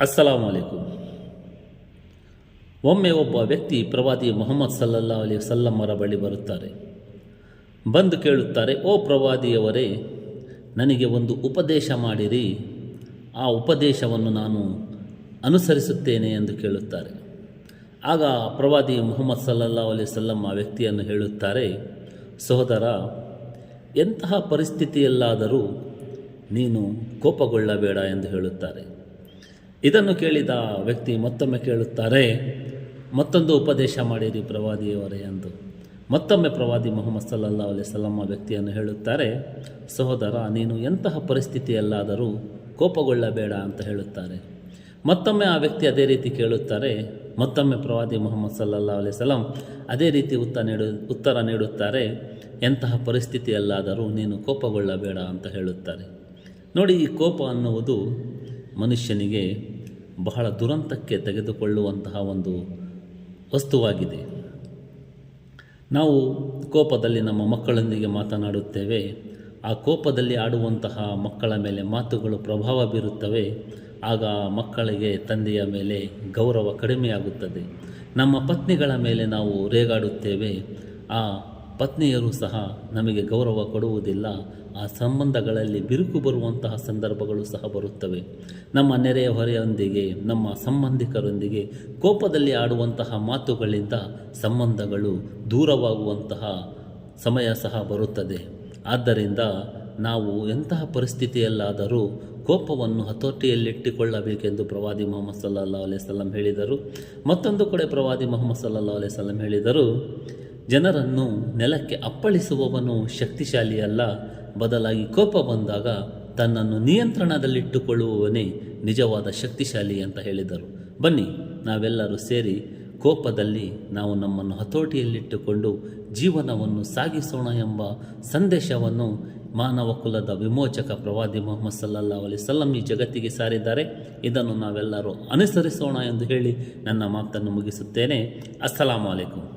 ಅಸ್ಸಲಾಂ ಅಲೈಕುಂ ಒಮ್ಮೆ ಒಬ್ಬ ವ್ಯಕ್ತಿ ಪ್ರವಾದಿ ಮೊಹಮ್ಮದ್ ಸಲ್ಲಲ್ಲಾ ಅಲಿ ಸಲ್ಲಮ್ಮರ ಬಳಿ ಬರುತ್ತಾರೆ. ಬಂದು ಕೇಳುತ್ತಾರೆ, ಓ ಪ್ರವಾದಿಯವರೇ, ನನಗೆ ಒಂದು ಉಪದೇಶ ಮಾಡಿರಿ. ಆ ಉಪದೇಶವನ್ನು ನಾನು ಅನುಸರಿಸುತ್ತೇನೆ ಎಂದು ಕೇಳುತ್ತಾರೆ. ಆಗ ಪ್ರವಾದಿ ಮೊಹಮ್ಮದ್ ಸಲ್ಲಲ್ಲಾ ಅಲಿ ಸಲ್ಲಮ್ಮ ವ್ಯಕ್ತಿಯನ್ನು ಹೇಳುತ್ತಾರೆ, ಸಹೋದರ, ಎಂತಹ ಪರಿಸ್ಥಿತಿಯಲ್ಲಾದರೂ ನೀನು ಕೋಪಗೊಳ್ಳಬೇಡ ಎಂದು ಹೇಳುತ್ತಾರೆ. ಇದನ್ನು ಕೇಳಿದ ವ್ಯಕ್ತಿ ಮತ್ತೊಮ್ಮೆ ಕೇಳುತ್ತಾರೆ, ಮತ್ತೊಂದು ಉಪದೇಶ ಮಾಡಿರಿ ಪ್ರವಾದಿಯವರೇ ಎಂದು. ಮತ್ತೊಮ್ಮೆ ಪ್ರವಾದಿ ಮೊಹಮ್ಮದ್ ಸಲ್ಲಾ ಅಲಿ ಸಲ್ಲಮ್ಮ ವ್ಯಕ್ತಿಯನ್ನು ಹೇಳುತ್ತಾರೆ, ಸಹೋದರ, ನೀನು ಎಂತಹ ಪರಿಸ್ಥಿತಿಯಲ್ಲಾದರೂ ಕೋಪಗೊಳ್ಳಬೇಡ ಅಂತ ಹೇಳುತ್ತಾರೆ. ಮತ್ತೊಮ್ಮೆ ಆ ವ್ಯಕ್ತಿ ಅದೇ ರೀತಿ ಕೇಳುತ್ತಾರೆ, ಮತ್ತೊಮ್ಮೆ ಪ್ರವಾದಿ ಮೊಹಮ್ಮದ್ ಸಲ್ಲಾ ಅಲಿ ಸಲಂ ಅದೇ ರೀತಿ ಉತ್ತರ ನೀಡು, ಉತ್ತರ ನೀಡುತ್ತಾರೆ, ಎಂತಹ ಪರಿಸ್ಥಿತಿಯಲ್ಲಾದರೂ ನೀನು ಕೋಪಗೊಳ್ಳಬೇಡ ಅಂತ ಹೇಳುತ್ತಾರೆ. ನೋಡಿ, ಈ ಕೋಪ ಅನ್ನುವುದು ಮನುಷ್ಯನಿಗೆ ಬಹಳ ದುರಂತಕ್ಕೆ ತೆಗೆದುಕೊಳ್ಳುವಂತಹ ಒಂದು ವಸ್ತುವಾಗಿದೆ. ನಾವು ಕೋಪದಲ್ಲಿ ನಮ್ಮ ಮಕ್ಕಳೊಂದಿಗೆ ಮಾತನಾಡುತ್ತೇವೆ. ಆ ಕೋಪದಲ್ಲಿ ಆಡುವಂತಹ ಮಕ್ಕಳ ಮೇಲೆ ಮಾತುಗಳು ಪ್ರಭಾವ ಬೀರುತ್ತವೆ. ಆಗ ಮಕ್ಕಳಿಗೆ ತಂದೆಯ ಮೇಲೆ ಗೌರವ ಕಡಿಮೆಯಾಗುತ್ತದೆ. ನಮ್ಮ ಪತ್ನಿಗಳ ಮೇಲೆ ನಾವು ರೇಗಾಡುತ್ತೇವೆ. ಆ ಪತ್ನಿಯರು ಸಹ ನಮಗೆ ಗೌರವ ಕೊಡುವುದಿಲ್ಲ. ಆ ಸಂಬಂಧಗಳಲ್ಲಿ ಬಿರುಕು ಬರುವಂತಹ ಸಂದರ್ಭಗಳು ಸಹ ಬರುತ್ತವೆ. ನಮ್ಮ ನೆರೆಯ ಹೊರೆಯೊಂದಿಗೆ, ನಮ್ಮ ಸಂಬಂಧಿಕರೊಂದಿಗೆ ಕೋಪದಲ್ಲಿ ಆಡುವಂತಹ ಮಾತುಗಳಿಂದ ಸಂಬಂಧಗಳು ದೂರವಾಗುವಂತಹ ಸಮಯ ಸಹ ಬರುತ್ತದೆ. ಆದ್ದರಿಂದ ನಾವು ಎಂತಹ ಪರಿಸ್ಥಿತಿಯಲ್ಲಾದರೂ ಕೋಪವನ್ನು ಹತೋಟಿಯಲ್ಲಿಟ್ಟುಕೊಳ್ಳಬೇಕೆಂದು ಪ್ರವಾದಿ ಮೊಹಮ್ಮದ್ ಸಲ್ಲಾ ಅಲೈಹಿ ಹೇಳಿದರು. ಮತ್ತೊಂದು ಕಡೆ ಪ್ರವಾದಿ ಮೊಹಮ್ಮದ್ ಸಲ್ಲಾ ಅಲೈಹಿ ವಸಲ್ಲಂ ಹೇಳಿದರು ಜನರನ್ನು ನೆಲಕ್ಕೆ ಅಪ್ಪಳಿಸುವವನು ಶಕ್ತಿಶಾಲಿಯಲ್ಲ. ಬದಲಾಗಿ ಕೋಪ ಬಂದಾಗ ತನ್ನನ್ನು ನಿಯಂತ್ರಣದಲ್ಲಿಟ್ಟುಕೊಳ್ಳುವವನೇ ನಿಜವಾದ ಶಕ್ತಿಶಾಲಿ ಅಂತ ಹೇಳಿದರು. ಬನ್ನಿ, ನಾವೆಲ್ಲರೂ ಸೇರಿ ಕೋಪದಲ್ಲಿ ನಾವು ನಮ್ಮನ್ನು ಹತೋಟಿಯಲ್ಲಿಟ್ಟುಕೊಂಡು ಜೀವನವನ್ನು ಸಾಗಿಸೋಣ ಎಂಬ ಸಂದೇಶವನ್ನು ಮಾನವ ಕುಲದ ವಿಮೋಚಕ ಪ್ರವಾದಿ ಮೊಹಮ್ಮದ್ ಸಲ್ಲಾ ಅಲಿ ಸಲ್ಲಂ ಈ ಜಗತ್ತಿಗೆ ಸಾರಿದ್ದಾರೆ. ಇದನ್ನು ನಾವೆಲ್ಲರೂ ಅನುಸರಿಸೋಣ ಎಂದು ಹೇಳಿ ನನ್ನ ಮಾತನ್ನು ಮುಗಿಸುತ್ತೇನೆ. ಅಸ್ಸಲಾಮು ಅಲೈಕುಂ